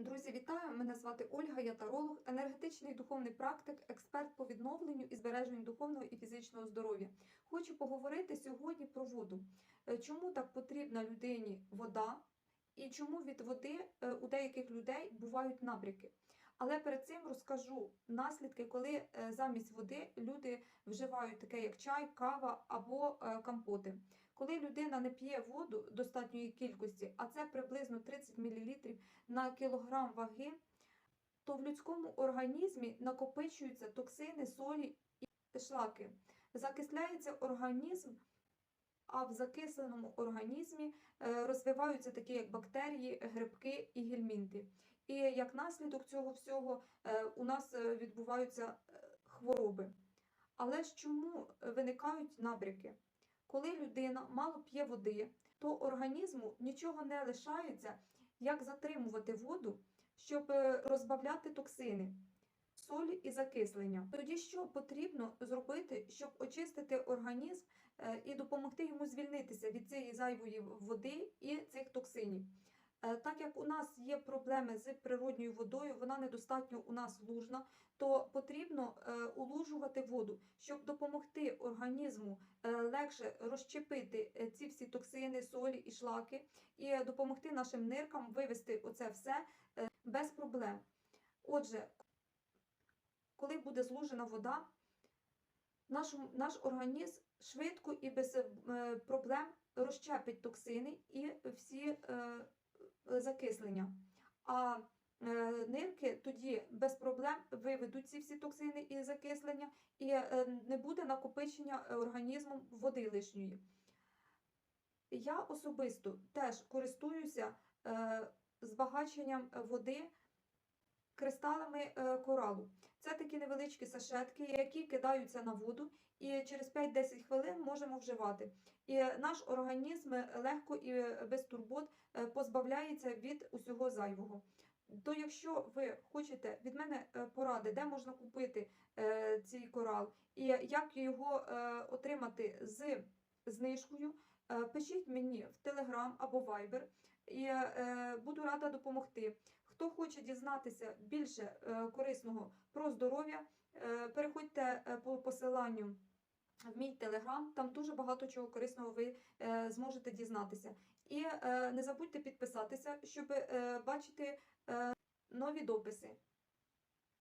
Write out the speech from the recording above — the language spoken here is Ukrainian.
Друзі, вітаю! Мене звати Ольга, я таролог, енергетичний духовний практик, експерт по відновленню і збереженню духовного і фізичного здоров'я. Хочу поговорити сьогодні про воду. Е, Чому так потрібна людині вода, і чому від води е, у деяких людей бувають набряки. Але перед цим розкажу наслідки, коли е, замість води люди вживають таке, як чай, кава або е, компоти. Коли людина не п'є воду достатньої кількості, а це приблизно 30 мл на кілограм ваги, то в людському організмі накопичуються токсини, солі і шлаки. Закисляється організм, а в закисленому організмі е, розвиваються такі як бактерії, грибки і гельмінти. І як наслідок цього всього е, у нас е, відбуваються хвороби. Але ж чому виникають набряки? Коли людина мало п'є води, то організму нічого не лишається, як затримувати воду, щоб розбавляти токсини, солі і закислення. Тоді що потрібно зробити, щоб очистити організм е, і допомогти йому звільнитися від цієї зайвої води і цих токсинів? Е, Так як у нас є проблеми з природньою водою, вона недостатньо у нас лужна, то потрібно е, улужувати воду, щоб допомогти організму легше розщепити е, ці всі токсини, солі і шлаки, і допомогти нашим ниркам вивести оце все без проблем. Отже, коли буде злужена вода, наш, наш організм швидко і без е, проблем розщепить токсини і всі е, закислення. А е, нирки тоді без проблем виведуть ці всі токсини і закислення, і е, не буде накопичення організмом води лишньої. Я особисто теж користуюся е, збагаченням води кристалами е, коралу. Це такі невеличкі сашетки, які кидаються на воду, і через 5-10 хвилин можемо вживати. І наш організм легко і без турбот е, позбавляється від усього зайвого. То якщо ви хочете від мене е, поради, де можна купити е, цей корал і як його отримати з знижкою, пишіть мені в Telegram або Viber, і буду рада допомогти. Хто хоче дізнатися більше е, корисного про здоров'я, е, переходьте е, по посиланню в мій телеграм, там дуже багато чого корисного ви зможете дізнатися. І не забудьте підписатися, щоб бачити нові дописи.